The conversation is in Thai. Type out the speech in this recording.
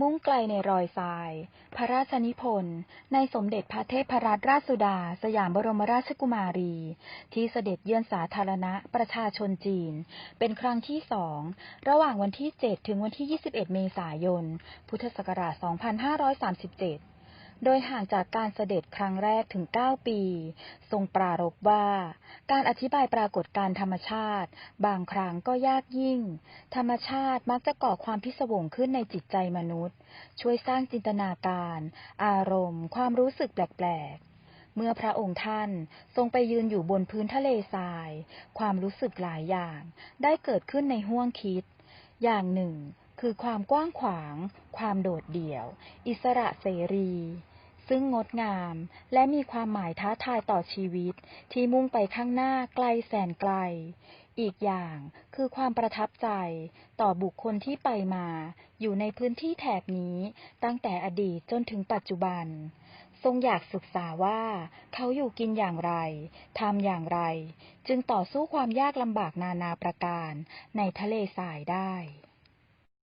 มุ่งไกลในรอยทราย พระราชนิพนธ์ในสมเด็จพระเทพรัตนราชสุดา สยามบรมราชกุมารี ที่เสด็จเยือนสาธารณะประชาชนจีน เป็นครั้งที่สองระหว่างวันที่ 7 ถึงวันที่ 21 เมษายน พุทธศักราช 2537 โดยห่างจากการเสด็จครั้งแรกถึง 9 ปี ทรงปรารภว่า การอธิบายปรากฏการธรรมชาติ บางครั้งก็ยากยิ่ง ธรรมชาติมักจะก่อความพิศวงขึ้นในจิตใจมนุษย์ ช่วยสร้างจินตนาการ อารมณ์ ความรู้สึกแปลกๆเมื่อพระองค์ท่านทรงไปยืนอยู่บนพื้นทะเลทราย ความรู้สึกหลายอย่าง ได้เกิดขึ้นในห้วงคิด อย่างหนึ่ง คือความกว้างขวาง ความโดดเดี่ยว อิสระเสรี ซึ่งงดงามและมีความหมายท้าทายต่อชีวิตที่มุ่งไปข้างหน้าไกลแสนไกล อีกอย่างคือความประทับใจต่อบุคคลที่ไปมา อยู่ในพื้นที่แถบนี้ตั้งแต่อดีตจนถึงปัจจุบันทรงอยากศึกษาว่าเขาอยู่กินอย่างไร ทำอย่างไร จึงต่อสู้ความยากลำบากนานาประการในทะเลทรายได้